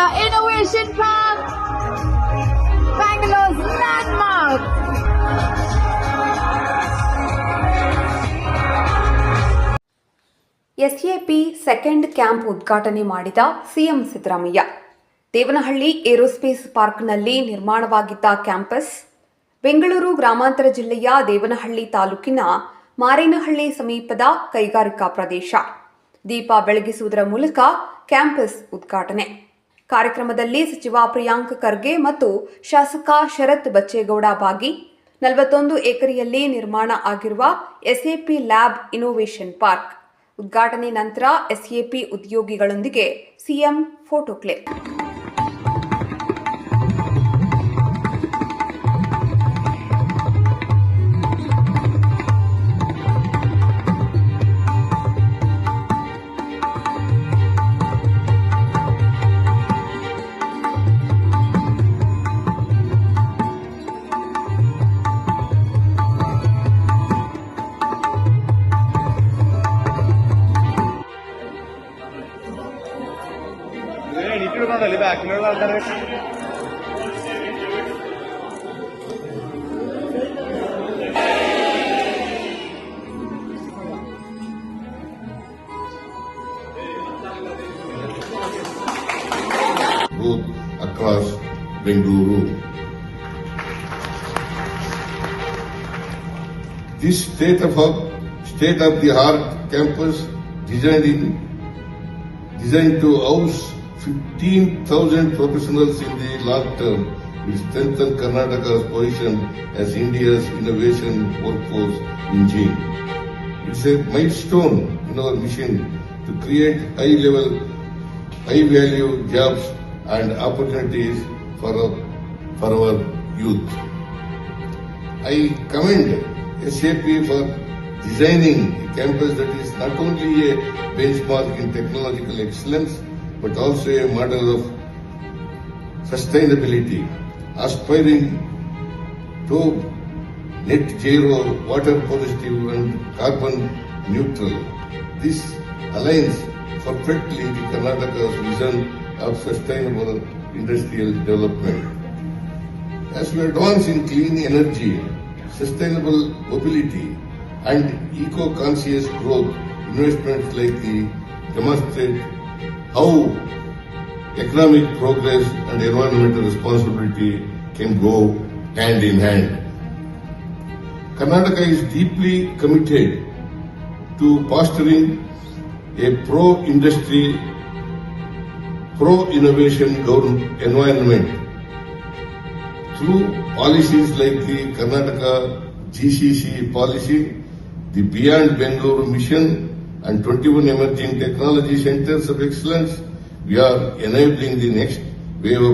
Innovation Park, Bangalore's landmark. SAP second camp ಉದ್ಘಾಟನೆ ಮಾಡಿದ CM Siddaramaiah. Devanahalli aerospace ಪಾರ್ಕ್ನಲ್ಲಿ ನಿರ್ಮಾಣವಾಗಿದ್ದ ಕ್ಯಾಂಪಸ್ ಬೆಂಗಳೂರು ಗ್ರಾಮಾಂತರ ಜಿಲ್ಲೆಯ ದೇವನಹಳ್ಳಿ ತಾಲೂಕಿನ ಮಾರೇನಹಳ್ಳಿ ಸಮೀಪದ ಕೈಗಾರಿಕಾ ಪ್ರದೇಶ. ದೀಪ ಬೆಳಗಿಸುವುದರ ಮೂಲಕ ಕ್ಯಾಂಪಸ್ ಉದ್ಘಾಟನೆ. ಕಾರ್ಯಕ್ರಮದಲ್ಲಿ ಸಚಿವ ಪ್ರಿಯಾಂಕ್ ಖರ್ಗೆ ಮತ್ತು ಶಾಸಕ ಶರತ್ ಬಚ್ಚೇಗೌಡ ಭಾಗಿ. ನಲವತ್ತೊಂದು ಎಕರೆಯಲ್ಲಿ ನಿರ್ಮಾಣ ಆಗಿರುವ ಎಸ್ಎಪಿ ಲ್ಯಾಬ್ ಇನೋವೇಷನ್ ಪಾರ್ಕ್. ಉದ್ಘಾಟನೆ ನಂತರ ಎಸ್ಎಪಿ ಉದ್ಯೋಗಿಗಳೊಂದಿಗೆ ಸಿಎಂ ಫೋಟೋ ಕ್ಲಿಪ್. എണീറ്റിടുന്നുണ്ടല്ലേ ബാക്കിലുള്ള ആൾക്കാരെ both across Bengaluru. This state of state of the art campus designed in designed to house 15,000 professionals in the long term will strengthen Karnataka's position as India's innovation workforce engine. It's a milestone in our mission to create high level high value jobs and opportunities for our, for our youth. I commend SAP for designing a campus that is not only a benchmark in technological excellence but also a model of sustainability, aspiring to net zero, water positive and carbon neutral. This aligns perfectly with Karnataka's vision of sustainable industrial development. As we advance in clean energy, sustainable mobility and eco-conscious growth, investments like the demonstrate how economic progress and environmental responsibility can go hand in hand. Karnataka is deeply committed to fostering a pro-industry, pro-innovation environment through policies like the Karnataka GCC policy, the Beyond Bangalore mission, and 21 emerging technology centers of excellence. We are enabling the next wave of